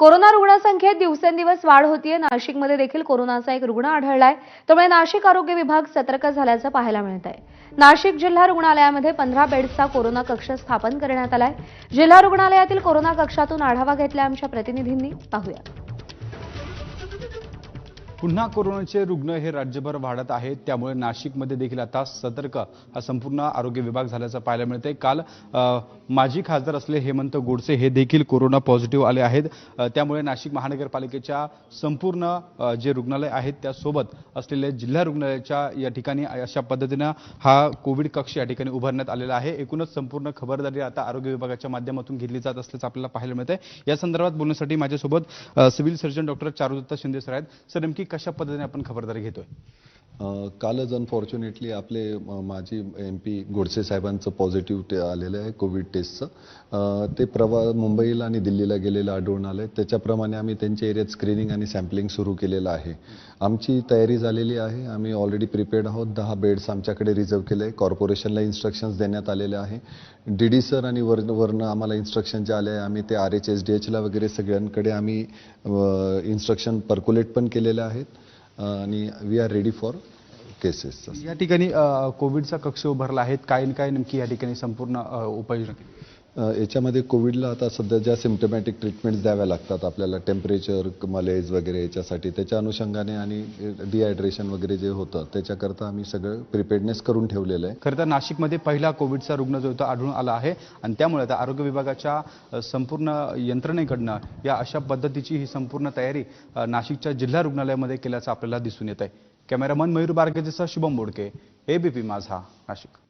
Corona रुग्णसंख्येत दिवसेंदिवस वाढ होतीये. नाशिकमध्ये देखील कोरोनाचा एक रुग्ण आढळलाय. त्यामुळे नाशिक आरोग्य विभाग सतर्क झाल्याचं पाहायला मिळत आहे नाशिक जिल्हा रुग्णालयामध्ये पंधरा बेड्सचा कोरोना कक्ष स्थापन करण्यात आलाय. जिल्हा रुग्णालयातील कोरोना कक्षातून आढावा घेतला आमच्या प्रतिनिधींनी. पाहूया. पुन्हा कोरोनाचे रुग्ण हे राज्यभर वाढत आहेत. त्यामुळे नाशिकमध्ये देखील आता सतर्क हा संपूर्ण आरोग्य विभाग झाल्याचं पाहायला मिळतंय. काल माजी खासदार असले हेमंत गोडसे हे देखील कोरोना पॉझिटिव्ह आले आहेत. त्यामुळे नाशिक महानगरपालिकेच्या संपूर्ण जे रुग्णालय आहेत त्यासोबत असलेल्या जिल्हा रुग्णालयाच्या या ठिकाणी अशा पद्धतीनं हा कोविड कक्ष या ठिकाणी उभारण्यात आलेला आहे. एकूणच संपूर्ण खबरदारी आता आरोग्य विभागाच्या माध्यमातून घेतली जात असल्याचं आपल्याला पाहायला मिळतंय. आहे या संदर्भात बोलण्यासाठी माझ्यासोबत civil surgeon doctor Charudatta Shinde sir आहेत. सर नेमकी कशा पद्धतीने आपण खबरदारी घेतोय? कालच अनफॉर्च्युनेटली आपले माजी एम पी गोडसे साहेबांचं पॉझिटिव्ह ते आलेलं आहे कोविड टेस्टचं ते प्रवा मुंबईला आणि दिल्लीला गेलेलं आढळून आलं आहे त्याच्याप्रमाणे आम्ही त्यांच्या एरियात स्क्रीनिंग आणि सॅम्पलिंग सुरू केलेलं आहे. आमची तयारी झालेली आहे. आम्ही ऑलरेडी प्रिपेअर्ड आहोत. दहा बेड्स आमच्याकडे रिझर्व केले आहे. कॉर्पोरेशनला इन्स्ट्रक्शन्स देण्यात आलेले आहे. डी डी सर आणि वर वरनं आम्हाला इन्स्ट्रक्शन जे आले आहे आम्ही ते आर एच एस डी एचला वगैरे सगळ्यांकडे आम्ही इन्स्ट्रक्शन पर्क्युलेट पण केलेले आहेत. आणि we are ready for cases या ठिकाणी कोविडचा कक्ष उभारला आहे. काय काय नेमकी या ठिकाणी संपूर्ण उपाययोजना याच्यामध्ये कोविडला आता सध्या ज्या सिम्टमॅटिक ट्रीटमेंट्स द्याव्या लागतात आपल्याला टेम्परेचर मलेज वगैरे याच्यासाठी त्याच्या अनुषंगाने आणि डिहायड्रेशन वगैरे जे होतं त्याच्याकरता आम्ही सगळं प्रिपेडनेस करून ठेवलेलं आहे. खरं तर नाशिकमध्ये पहिला कोविडचा रुग्ण जो होता आढळून आला आहे. आणि त्यामुळे आता आरोग्य विभागाच्या संपूर्ण यंत्रणेकडनं या अशा पद्धतीची ही संपूर्ण तयारी नाशिकच्या जिल्हा रुग्णालयामध्ये केल्याचं आपल्याला दिसून येत आहे कॅमेरामन मयूर बारगेजेसह शुभम बोडके एबीपी माझा नाशिक.